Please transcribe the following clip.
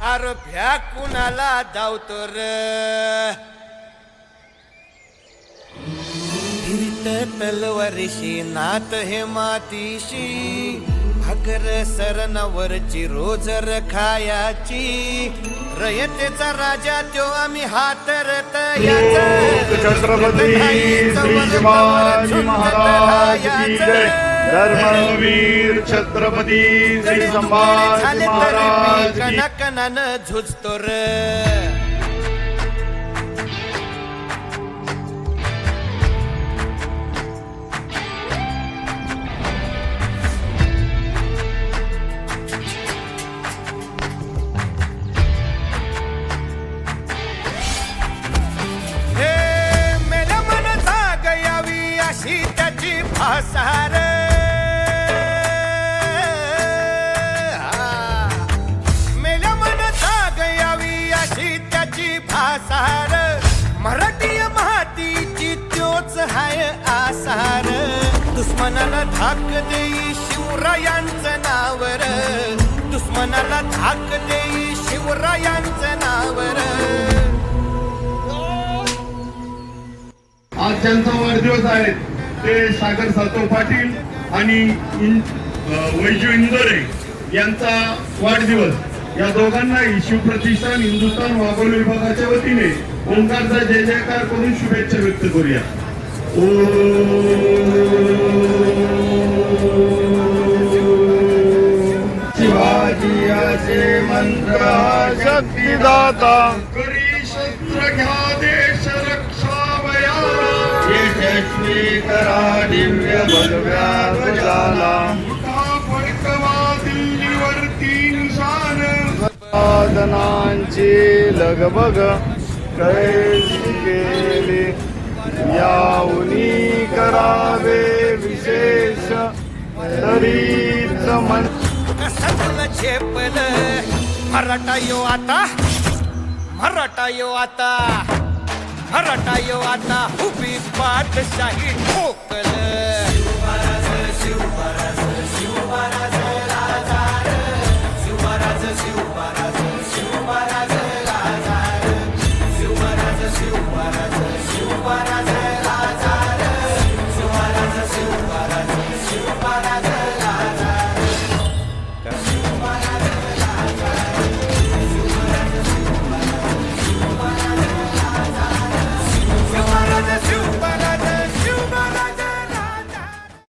अर भ्या कुणाला धावतो र? तलवारीशी नात हे मातीशी भाकर सरणावरची रोजर खायाची रयतेचा राजा त्यो आम्ही हातरत जय. धर्मवीर छत्रपती श्री संभाजी महाराज की कणाकणानं झुजतो र. मेला मन जाग यावी अशी त्याची भाषा अशी भासार. मराठी मातीची त्योच हाय आसार. दुश्मनाला धाक देई शिवरायांचं नावर. दुश्मनाला धाक देई शिवरायांचं नावर. आज ज्यांचा वाढदिवस आहे ते सागर सातव पाटील आणि वैजू इंदोरे यांचा वाढदिवस. या दोघांनाही शिवप्रतिष्ठान हिंदुस्थान वाघोली विभागाच्या वतीने ओंकारचा जय जयकार करून शुभेच्छा व्यक्त करूया. शिवाजी मंत्र शक्तीदाता. करी शस्त्र घ्या देश रक्षावया यशस्वी करा दिव्य भगव्या ध्वजाला साधनांची लगबग कैसी केली? याऊनी करावे विशेष तरीच मन. झेपल मराठा यो आता मराठा यो आता मराठा यो आता उभी पाठशाही ठोकल.